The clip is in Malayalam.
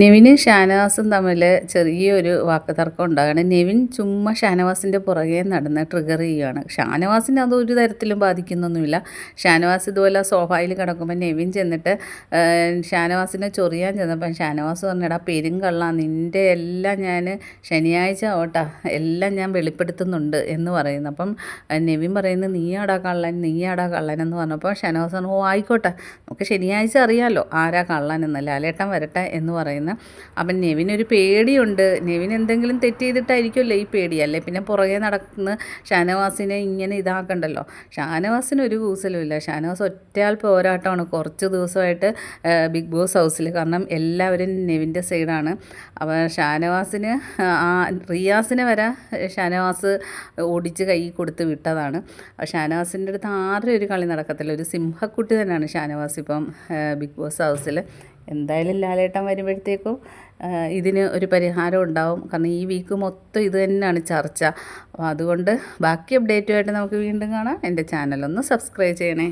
നെവിന് ഷാനവാസും തമ്മിൽ ചെറിയൊരു വാക്കുതർക്കം ഉണ്ടാകുകയാണ് നെവിൻ ചുമ്മാ ഷാനവാസിന്റെ പുറകെ നടന്ന് ട്രിഗർ ചെയ്യുകയാണ് ഷാനവാസിനെ അത് ഒരു തരത്തിലും ബാധിക്കുന്നൊന്നുമില്ല. ഷാനവാസ് ഇതുപോലെ സോഫയിൽ കിടക്കുമ്പോൾ നെവിൻ ചെന്നിട്ട് ഷാനവാസിനെ ചൊറിയാൻ ചെന്നപ്പം ഷാനവാസ് പറഞ്ഞടാ പെരുങ്കള്ള നിന്റെ എല്ലാം ഞാൻ ശനിയാഴ്ച ഓട്ടാ എല്ലാം ഞാൻ വെളിപ്പെടുത്തുന്നുണ്ട് എന്ന് പറയുന്നു. അപ്പം നെവിൻ പറയുന്നത് നീയാടാ കള്ളൻ നീയാടാ കള്ളൻ എന്ന് പറഞ്ഞപ്പോൾ ഷാനവാസ് പറഞ്ഞു ഓ ആയിക്കോട്ടെ. നമുക്ക് ശനിയാഴ്ച അറിയാമല്ലോ ആരാ കള്ളൻ എന്ന് ലാലേട്ടൻ വരട്ടെ എന്ന് പറയുന്നു. അപ്പം നെവിനൊരു പേടിയുണ്ട്. നെവിൻ എന്തെങ്കിലും തെറ്റ് ചെയ്തിട്ടായിരിക്കുമല്ലോ ഈ പേടിയല്ലേ പിന്നെ പുറകെ നടന്ന് ഷാനവാസിനെ ഇങ്ങനെ ഇതാക്കണ്ടല്ലോ. ഷാനവാസിന് ഒരു കൂസലുമില്ല ഷാനവാസ് ഒറ്റയാൾ പോരാട്ടമാണ്. കുറച്ച് ദിവസമായിട്ട് ബിഗ് ബോസ് ഹൗസിൽ കാരണം എല്ലാവരും നെവിന്റെ സൈഡാണ്. അപ്പോൾ ഷാനവാസിന് ആ റിയാസിനെ വരെ ഷാനവാസ് ഓടിച്ച് കൈ കൊടുത്ത് വിട്ടതാണ്. ഷാനവാസിന്റെ അടുത്ത് ആരും ഒരു കളി നടക്കത്തില്ല. ഒരു സിംഹക്കുട്ടി തന്നെയാണ് ഷാനവാസ് ഇപ്പം ബിഗ് ബോസ് ഹൗസിൽ എന്തായാലും ലാലേട്ടൻ വരുമ്പോഴത്തേക്കും ഇതിന് ഒരു പരിഹാരം ഉണ്ടാവും. കാരണം ഈ വീക്ക് മൊത്തം ഇത് തന്നെയാണ് ചർച്ച. അപ്പോൾ അതുകൊണ്ട് ബാക്കി അപ്ഡേറ്റുമായിട്ട് നമുക്ക് വീണ്ടും കാണാം. എന്റെ ചാനലൊന്ന് സബ്സ്ക്രൈബ് ചെയ്യണേ.